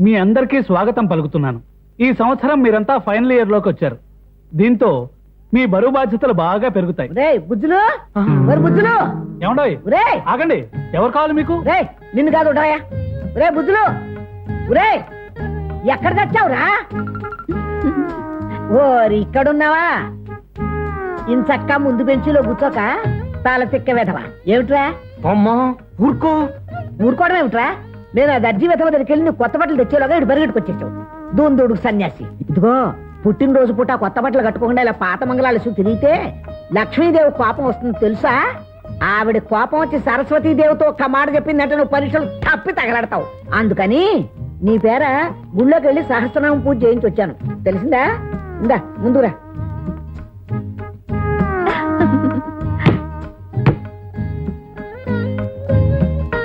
మీ అందరికీ స్వాగతం పలుకుతున్నాను. ఈ సంవత్సరం మీరంతా ఫైనల్ ఇయర్లోకి వచ్చారు. దీంతో మీ బరువు బాధ్యతలు బాగా పెరుగుతాయి. రే బుజ్జులు? మరి బుజ్జులు? ఏమండోయ్? రే ఆగండి. ఎవరు కావాలి మీకు? రే నిన్ను కాదు ఉంటాయా రే బుజ్జులు? రే ఎక్కడ తెచ్చావురా? ఓరి ఇక్కడున్నావా? ఇంచక్క ముందు బెంచిలో కూర్చోక తాళ తిక్క వెధవా? ఏమిట్రా? అమ్మా ఊరుకో. ఊరుకోవడం ఏమిట్రా? నేను ఆ దర్జీ వెధవ దగ్గరికి వెళ్ళి నువ్వు కొత్త బట్టలు తెచ్చేలాగా ఇటు బరిగెట్టుకొచ్చేసావు. దూందూడుకు సన్యాసి. ఇదిగో పుట్టినరోజు పూట కొత్త బట్టలు కట్టుకోకుండా ఇలా పాత మంగళాలు తిరిగితే లక్ష్మీదేవి కోపం వస్తుంది తెలుసా? ఆవిడ కోపం వచ్చి సరస్వతీదేవితో ఒక్క మాట చెప్పిందంటే నువ్వు పరీక్షలు తప్పి తగలడతావు. అందుకని నీ పేర గుళ్ళోకి వెళ్ళి సహస్రనామం పూజ చేయించి వచ్చాను తెలిసిందా? ఇందా ముందురా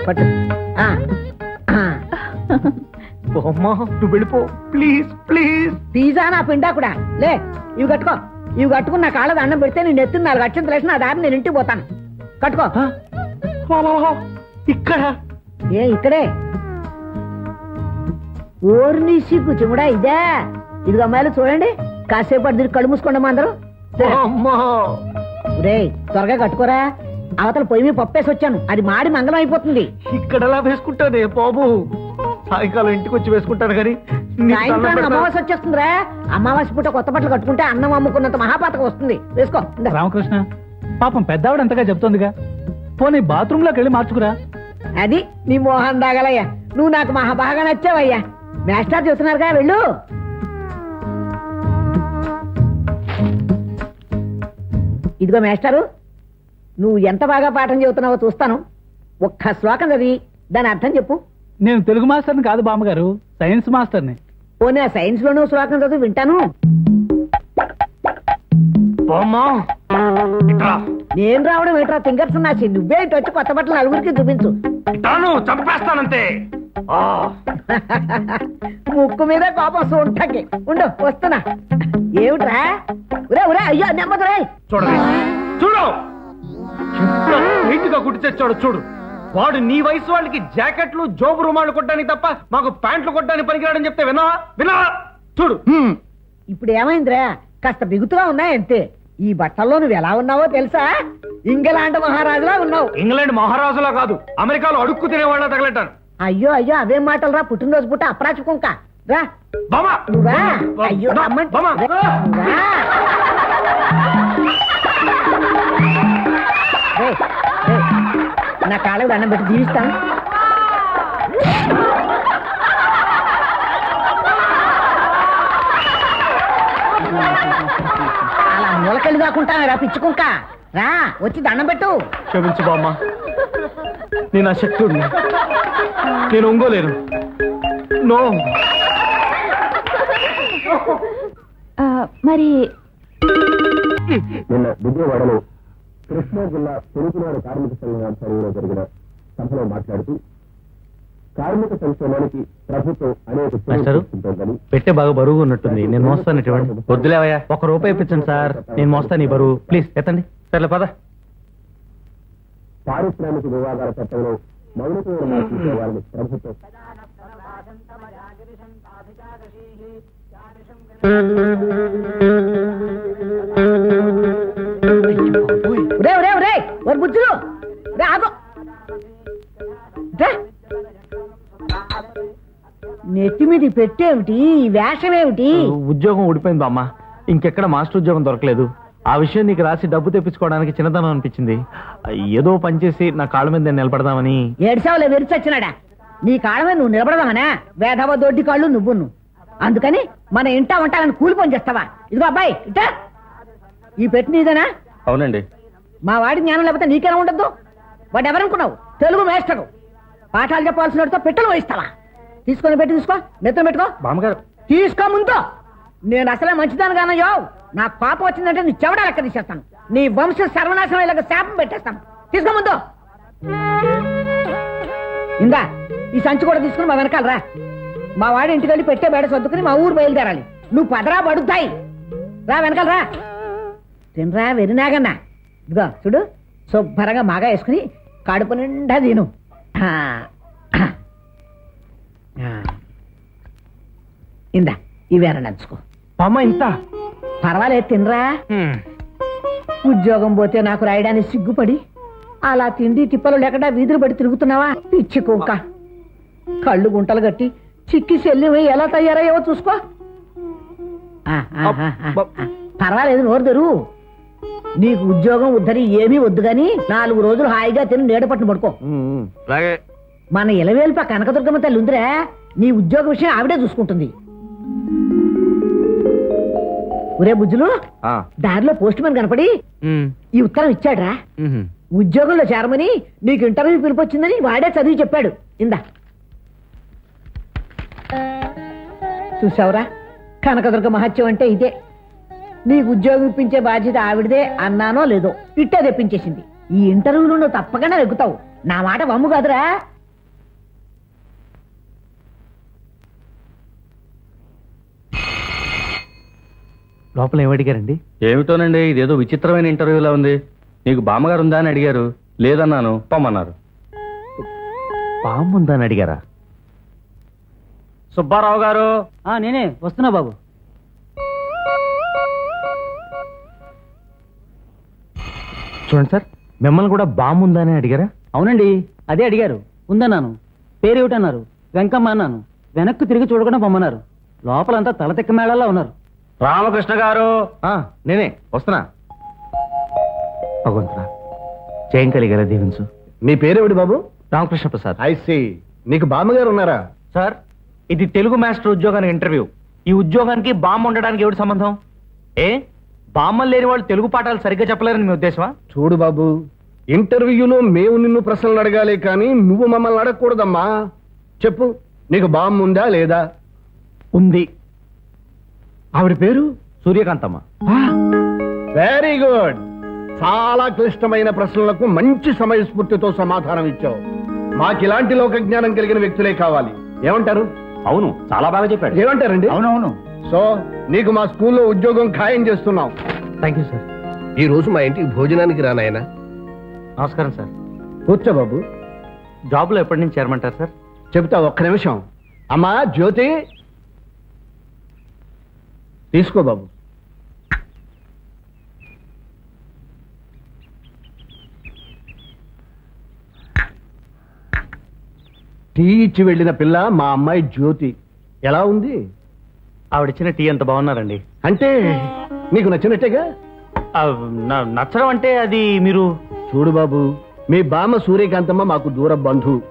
పట్టు. అమ్మా నువ్వు వెళ్ళిపో. ప్లీజ్ ప్లీజ్ పిజ్జా నా పిండా కూడా. లే ఇవి కట్టుకో. ఇవి కట్టుకుని నా కాళ్ళ దండం పెడితే నేను ఎత్తున్న నాలుగు అక్షం తెలిసిన నా దారి నేను ఇంటికి పోతాను. కట్టుకో. ఇక్కడ. ఏ ఇక్కడే. ఓర్ని సిగ్గు చిముడా ఇదే. ఇదిగో అమ్మాయిలు చూడండి. కాసేపు అటు తిరిగి కళ్ళు మూసుకోండి అందరూ. రే త్వరగా కట్టుకోరా. అవతల పొయ్యి మీద పప్పేసి వచ్చాను. అది మాడి మంగళం అయిపోతుంది. ఇక్కడ వేసుకుంటానే బాబు. సాయంకాలం ఇంటికి వచ్చి వేసుకుంటాను కానీ పెడతాను. అమావాస్య వచ్చేస్తుందిరా. అమావాస్య పూట కొత్త బట్టలు కట్టుకుంటే అన్నం అమ్ముకున్నంత మహాపాతకం వస్తుంది. వేసుకో. రామకృష్ణ పాపం పెద్దావిడ ఎంతగా చెప్తోందిగా. పోనీ బాత్రూమ్లోకి వెళ్ళి మార్చుకురా. అది నీ మోహన్ దాగలయ్యా నువ్వు నాకు మహా బాగా నచ్చావయ్యా. మాస్టర్ చూస్తున్నారుగా వెళ్ళు. ఇదిగో మాస్టారు నువ్వు ఎంత బాగా పాఠం చెబుతున్నావో చూస్తాను. ఒక్క శ్లోకం చదివి దాని అర్థం చెప్పు. నేను తెలుగు మాస్టర్ని కాదు బామ్మగారు సైన్స్ మాస్టర్ని. పోనీ ఆ సైన్స్ లోనూ శ్లోకం చదివి వింటాను? ఇట్రా. నేను రావడం ఏంట్రా తింగర్స్ నాచి నువ్వే ఇటు వచ్చి కొత్త బట్టలు నలుగురికి చూపించు. చంపేస్తానంతే. ఆ, ముక్కు మీద కోపం సొంటకి ఉండు వస్తున్నా. ఏమిట్రా? ఉరే ఉరే అయ్యో నెమ్మదురే. చూడండి చూడు. ఎంత గా గుడి తెచ్చాడు చూడు. వాడు నీ వయసు వాళ్ళకి జాకెట్లు జోబు రుమాలు కొట్టడానికి తప్ప మాకు ప్యాంట్లు కొట్టడానికి పనికిరాడని చెప్తే వినా వినా చూడు. హ్మ్. ఇప్పుడు ఏమైందిరా? కాస్త బిగుతుగా ఉన్నాయంతే. ఈ బట్టల్లో నువ్వు ఎలా ఉన్నావో తెలుసా? ఇంగ్లాండ్ మహారాజులా ఉన్నావు. ఇంగ్లాండ్ మహారాజులా కాదు. అమెరికాలో అడుక్కు తినేవాళ్ళ తగలెట్టాను. అయ్యో అయ్యో అవేం మాటలు రా పుట్టినరోజు పుట్ట అప్రాచు కుంక. రా. నువ్వా? అయ్యో నా కాళ్ళకు దండం పెట్టి జీవిస్తాను. అలా మూలకెళ్ళి కాకుండా రా పిచ్చుకుంక. రా వచ్చి దండం పెట్టు. క్షమించు బామ్మ. నేను అశక్తుడిని నేను ఒంగోలేను. నో మరి నిన్న విజయవాడలో కృష్ణా జిల్లా తెలుగునాడు కార్మిక సంఘం ఆధ్వర్యంలో జరిగిన సభలో మాట్లాడుతూ కార్మిక సంక్షేమానికి ప్రభుత్వం అనేక చర్యలు పెట్టే బాగా బరువు ఉన్నట్టుంది నేను మోస్తాను ఇటువంటి వద్దులేవయ్యా ఒక రూపాయి ఇప్పించండి సార్ నేను మోస్తాను ఈ బరువు ప్లీజ్ ఎత్తండి సర్లే పద పారిశ్రామిక వివాదాల చట్టంలో మౌలికమైన మార్పులు తేవాలని ప్రభుత్వం ఒరే ఒరే ఒరే ఒరే బుజ్జులు. ఆగు. నెత్తి మీద ఈ పెట్టేమిటి ఈ వేషం ఏమిటి? ఉద్యోగం ఊడిపోయింది బామ్మ. ఇంకెక్కడ మాస్టర్ ఉద్యోగం దొరకలేదు. ఆ విషయం నీకు రాసి డబ్బు తెప్పించుకోవడానికి చిన్నతనం అనిపించింది. ఏదో పని చేసి నా కాళ్ళ మీద నేను నిలబడదామని. ఏడ్సావులే విరిచొచ్చినాడా నీ కాళ్ళమే నువ్వు నిలబడదామనా? వేధవ దొడ్డి కాళ్ళు నువ్వు నువ్వు అందుకని మన ఇంటా ఉంటానని కూలి పని చేస్తావా? ఇదిగో అబ్బాయి ఇట్టా ఈ పెట్టి నీదేనా? అవునండి. మా వాడి జ్ఞానం లేకపోతే నీకేనా ఉండద్దు? వాడు ఎవరనుకున్నావు? తెలుగు మేస్టరు. పాఠాలు చెప్పాల్సిన వాడితో పెట్టెలు వహిస్తావా తీసుకొని పెట్టి తీసుకో నెత్తం పెట్టుకో. బామ్మగారు. తీసుకో ముందు. నేను అసలే మంచిదాను కానయ్యో. నా పాపం వచ్చిందంటే నీ చెవడ లెక్క తీసేస్తాను? నీ వంశ సర్వనాశనం ఇలాగ శాపం పెట్టేస్తాను. తీసుకో ముందు. ఇందా ఈ సంచి కూడా తీసుకుని మా వెనకాల రా. మా వాడి ఇంటికి వెళ్ళి పెట్టే బేడ సర్దుకుని మా ఊరు బయలుదేరాలి. నువ్వు పదరా పడుతాయి రా వెనకాల రా. తినరా వెరినాగన్న. ఇదిగో చూడు శుభ్రంగా మాగా వేసుకుని కడుపు నిండా తిను. ఇందా ఇవేనా నంచుకో బామ్మ ఇంత. పర్వాలేదు తినరా. ఉద్యోగం పోతే నాకు రాయడానికి సిగ్గుపడి అలా తిండి తిప్పలు లేకుండా వీధులు పడి తిరుగుతున్నావా? పిచ్చి కుక్క. కళ్ళు గుంటలు కట్టి చిక్కి సెల్లి ఎలా తయారయ్యావో చూసుకో. పర్వాలేదు నోరు తెరువు. నీకు ఉద్యోగం ఉద్ధరి ఏమీ వద్దు గాని నాలుగు రోజులు హాయిగా తిని నీడ పట్టును పడుకో. అలాగే. మన ఇలవేల్ప కనకదుర్గమ్మ తల్లి ఉందిరా నీ ఉద్యోగ విషయం ఆవిడే చూసుకుంటుంది. ఒరే బుజ్జులు దారిలో పోస్ట్ మ్యాన్ కనపడి ఈ ఉత్తరం ఇచ్చాడ్రా. ఉద్యోగంలో చేరమని నీకు ఇంటర్వ్యూ పిలిపొచ్చిందని వాడే చదివి చెప్పాడు. ఇందా. చూసావురా కనకదుర్గ మహత్యం అంటే ఇదే. నీకు ఉద్యోగం ఇప్పించే బాధ్యత ఆవిడదే అన్నానో లేదో ఇట్టే తెప్పించేసింది. ఈ ఇంటర్వ్యూలో నువ్వు తప్పకుండా నెగ్గుతావు నా మాట వమ్ము కాదురా. లోపల ఏమడిగారండి ఏమిటోనండి ఇదేదో విచిత్రమైన ఇంటర్వ్యూలా ఉంది. నీకు బామ్మగారు ఉందా అని అడిగారు. లేదన్నాను పొమ్మన్నారు. పాము ఉందా అని అడిగారా? సుబ్బారావు గారు. నేనే వస్తున్నా బాబు. చూడండి సార్ మిమ్మల్ని కూడా బాము ఉందా అని అడిగారా? అవునండి అదే అడిగారు. ఉందన్నాను. పేరేమిటన్నారు వెంకమ్మ అన్నాను. వెనక్కు తిరిగి చూడకుండా పొమ్మన్నారు. లోపలంతా తలతిక్క మేళాల్లో ఉన్నారు. రామకృష్ణ గారు. ఆ, నేనే వస్తున్నా. భగవంతుడా జయం కలిగల దీవించు. మీ పేరేమిటి బాబు? రామకృష్ణ ప్రసాద్. I see. నీకు బామ్మగారు ఉన్నారా? సార్ ఇది తెలుగు మాస్టర్ ఉద్యోగానికి ఇంటర్వ్యూ. ఈ ఉద్యోగానికి బామ్మ ఉండడానికి ఎవరి సంబంధం? ఏ? బామ్మలు లేని వాళ్ళు తెలుగు పాఠాలు సరిగ్గా చెప్పలేరని మీ ఉద్దేశమా? చూడు బాబు ఇంటర్వ్యూలో మేము నిన్ను ప్రశ్నలు అడగాలి కానీ నువ్వు మమ్మల్ని అడగకూడదమ్మా. చెప్పు నీకు బామ్మ ఉందా లేదా? ఉంది. ఆవిడ పేరు? సూర్యకాంతమ్మ. వెరీ గుడ్ చాలా క్లిష్టమైన ప్రశ్నలకు మంచి సమయస్ఫూర్తితో సమాధానం ఇచ్చావు. మాకు ఇలాంటి లోక జ్ఞానం కలిగిన వ్యక్తులే కావాలి. ఏమంటారు? అవును చాలా బాగా చెప్పాడు. ఏమంటారండి? అవునవును. సో నీకు మా స్కూల్లో ఉద్యోగం ఖాయం చేస్తున్నాం. థ్యాంక్ యూ సార్ ఈ రోజు మా ఇంటికి భోజనానికి రానాయన నమస్కారం సార్ కూర్చో బాబు. జాబ్లో ఎప్పటి నుంచి చేరమంటారు సార్ చెప్తా ఒక్క నిమిషం. అమ్మా జ్యోతి. తీసుకో బాబు. టీ ఇచ్చి వెళ్ళిన పిల్ల మా అమ్మాయి జ్యోతి. ఎలా ఉంది? ఆవిడిచ్చిన టీ ఎంత బాగున్నారండి? అంటే నీకు నచ్చినట్టేగా? ఆ, న- నచ్చడం అంటే అది మీరు చూడు బాబు మీ బామ్మ సూర్యకాంతమ్మ మాకు దూర బంధు.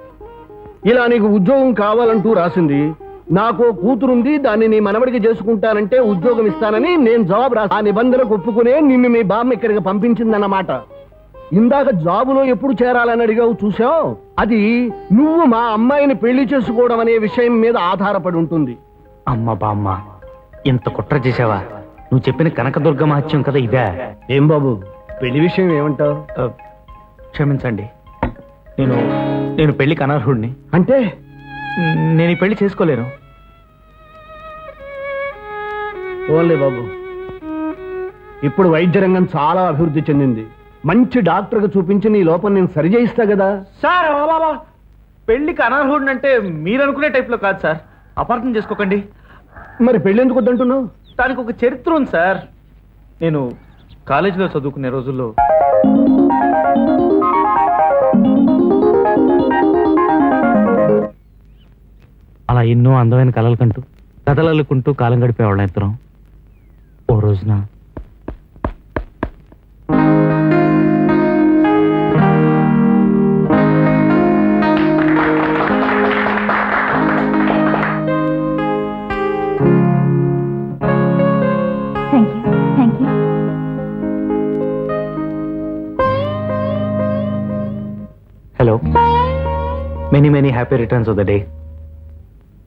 ఇలా నీకు ఉద్యోగం కావాలంటూ రాసింది. నాకు ఓ కూతురుంది దాన్ని నీ మనవడికి చేసుకుంటానంటే ఉద్యోగం ఇస్తానని నేను జవాబు రాసి ఆ నిబంధనకు ఒప్పుకునే నిన్ను మీ బామ్మ ఇక్కడికి పంపించిందన్నమాట. ఇందాక జాబులో ఎప్పుడు చేరాలని అడిగావు చూసావు? అది నువ్వు మా అమ్మాయిని పెళ్ళి చేసుకోవడం అనే విషయం మీద ఆధారపడి ఉంటుంది. అమ్మ బామ్మ. ఇంత కుట్ర చేసావా నువ్వు చెప్పిన కనకదుర్గ మహత్యం కదా ఇదే? ఏం బాబు? పెళ్ళి విషయం ఏమంటావు? క్షమించండి. నేను నేను పెళ్ళికి అనర్హుడిని అంటే? నేను ఈ పెళ్ళి చేసుకోలేను. ఓన్లే బాబు. ఇప్పుడు వైద్య రంగం చాలా అభివృద్ధి చెందింది. మంచి డాక్టర్కి చూపించి నీ లోపం నేను సరి చేయిస్తా కదా? సార్ పెళ్ళికి అనర్హుడిని అంటే మీరు అనుకునే టైప్లో కాదు సార్. అపార్థం చేసుకోకండి. మరి పెళ్ళెందుకు వద్దంటున్నావు? దానికి ఒక చరిత్ర ఉంది సార్. నేను కాలేజీలో చదువుకునే రోజుల్లో అలా ఎన్నో అందమైన కలలు కంటూ కథలు అల్లుకుంటూ కాలం గడిపేవాళ్ళం ఇద్దరం. ఓ రోజున hello many many happy returns of the day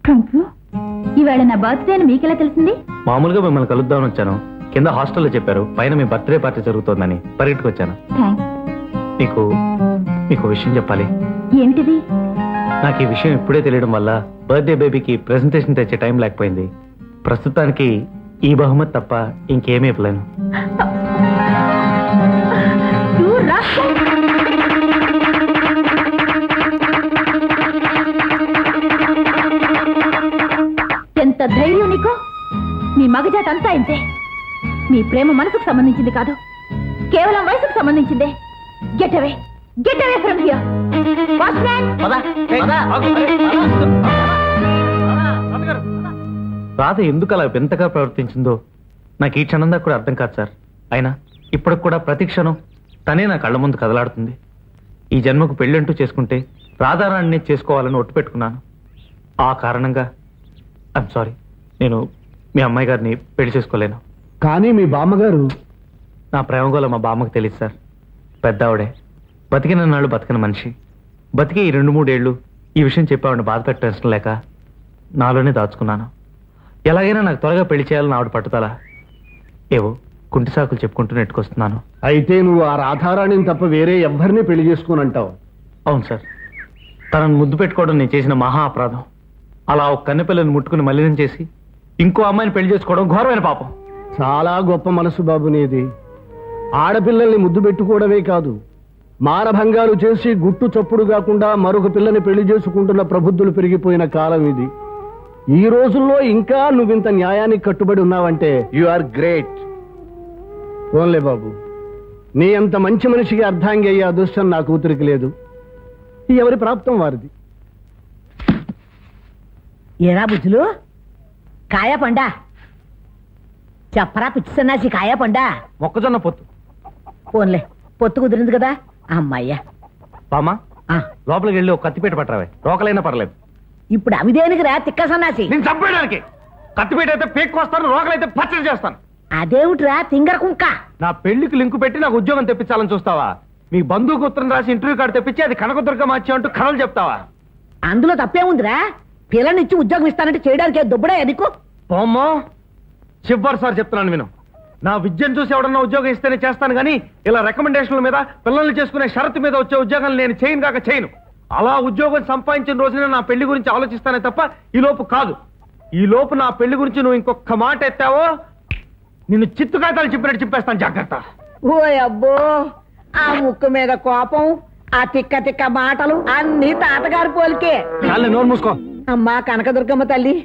thank you ఇవాళ నా బర్త్డే అని మీకెలా తెలిసింది? మామూలుగా మిమ్మల్ని కలుద్దామని వచ్చాను. కింద హాస్టల్లో చెప్పారు. పైన మీ బర్త్డే పార్టీ జరుగుతోందని పరిగెట్టుకొచ్చాను థ్యాంక్స్ మీకు మీకు విషయం చెప్పాలి. ఏమిటిది? నాకు ఈ విషయం ఇప్పుడే తెలియడం వల్ల బర్త్డే బేబీకి ప్రెజెంటేషన్ తెచ్చే టైం లేకపోయింది. ప్రస్తుతానికి ఈ బహుమతి తప్ప ఇంకేమీ ఇవ్వలేను. ధైర్యం నీకు? మీ మగజాత అంతా ఇంతే. మీ ప్రేమ మనసుకు సంబంధించింది కాదు. కేవలం వయసుకు సంబంధించిందే. Get away get away from here Radha ఎందుకు అలా వింతగా ప్రవర్తించిందో నాకు ఈ క్షణం దాకా కూడా అర్థం కాదు సార్. అయినా ఇప్పటికి కూడా ప్రతి క్షణం తనే నా కళ్ళ ముందు కదలాడుతుంది. ఈ జన్మకు పెళ్ళంటూ చేసుకుంటే రాధారాణిని చేసుకోవాలని ఒట్టు పెట్టుకున్నాను. ఆ కారణంగా ఐఎమ్ సారీ నేను మీ అమ్మాయి గారిని పెళ్ళి చేసుకోలేను. కానీ మీ బామ్మగారు నా ప్రేమ గోల మా బామ్మకు తెలియదు సార్. పెద్ద ఆవిడే బతికిన నాళ్ళు బతికిన మనిషి. బతికి ఈ రెండు మూడేళ్ళు ఈ విషయం చెప్పావిడ బాధ పెట్టడం లేక నాలోనే దాచుకున్నాను. ఎలాగైనా నాకు త్వరగా పెళ్ళి చేయాలని ఆవిడ పట్టుదల. ఏవో కుంటి సాకులు చెప్పుకుంటూ నెట్టుకొస్తున్నాను. అయితే నువ్వు ఆ రాధారాణిని తప్ప వేరే ఎవ్వరిని పెళ్ళి చేసుకోనంటావు. అవును సార్. తనను ముద్దు పెట్టుకోవడం నేను చేసిన మహా అపరాధం. అలా ఒక కన్నెపిల్లని ముట్టుకుని మలినం చేసి ఇంకో అమ్మాయిని పెళ్ళి చేసుకోవడం ఘోరమైన పాపం. చాలా గొప్ప మనసు బాబు నీది. ఆడపిల్లల్ని ముద్దు పెట్టుకోవడమే కాదు మానభంగాలు చేసి గుట్టు చప్పుడు కాకుండా మరొక పిల్లని పెళ్ళి చేసుకుంటున్న ప్రబుద్ధులు పెరిగిపోయిన కాలం ఇది. ఈ రోజుల్లో ఇంకా నువ్వింత న్యాయానికి కట్టుబడి ఉన్నావంటే యు ఆర్ గ్రేట్ ఓన్లే బాబు. నీ అంత మంచి మనిషికి అర్థాంగి అయ్యే అదృష్టం నా కూతురికి లేదు. ఎవరి ప్రాప్తం వారిది? ఏరా బుద్ధులు కాయ పండా చెప్పరా పిచ్చి సన్నాసి కాయ పండా మొక్కజొన్న పొత్తు. పోన్లే పొత్తు కుదిరింది కదా. అమ్మయ్యా. బామ్మ ఆ, లోపలికి వెళ్ళి ఒక కత్తిపేట పట్టరావే. రోకలైనా పర్లేదు. ఇప్పుడు అవి దేనికిరా తిక్క సన్నాసి? నేను చంపేయడానికి. కత్తిపేట అయితే పేక్కు వస్తాను రోకలైతే పచ్చడి చేస్తాను. అదేమిట్రా తింగర కుంక? నా పెళ్ళికి లింకు పెట్టి నాకు ఉద్యోగం తెప్పించాలని చూస్తావా? మీ బంధువుకు ఉత్తరం రాసి ఇంటర్వ్యూ కార్డు తెప్పించి అది కనకదుర్గ మార్చి అంటూ కథలు చెప్తావా? అందులో తప్పేముందిరా? పిల్లనిచ్చి ఉద్యోగం ఇస్తానంటే చేయడానికి దుబ్బడే నీకు? పోమ్మో చివరి సార్ చెప్తున్నాను విను. నా విద్యను చూసి ఎవడన్నా ఉద్యోగం ఇస్తేనే చేస్తాను కానీ ఇలా రికమెండేషన్ల మీద పిల్లల్ని చేసుకునే షరతు మీద వచ్చే ఉద్యోగం నేను చేయను కాక చేయను. అలా ఉద్యోగం సంపాదించిన రోజున నా పెళ్ళి గురించి ఆలోచిస్తానే తప్ప ఈ లోపు కాదు. ఈ లోపు నా పెళ్ళి గురించి నువ్వు ఇంకొక మాట ఎత్తావో నిన్ను చిత్తు కాగితాలు చెప్పినట్టు చెప్పేస్తాను జాగ్రత్త. ఓ అబ్బో ఆ ముక్కు మీద కోపం ఆ తిక్క తిక్క మాటలు అన్ని తాతగారి పోలికే. చాలే నోరు మూసుకో. అమ్మా కనకదుర్గమ్మ తల్లి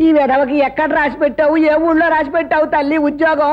ఈ విధవకి ఎక్కడ రాసి పెట్టావు? ఏ ఊళ్ళో రాసి పెట్టావు తల్లి ఉద్యోగం?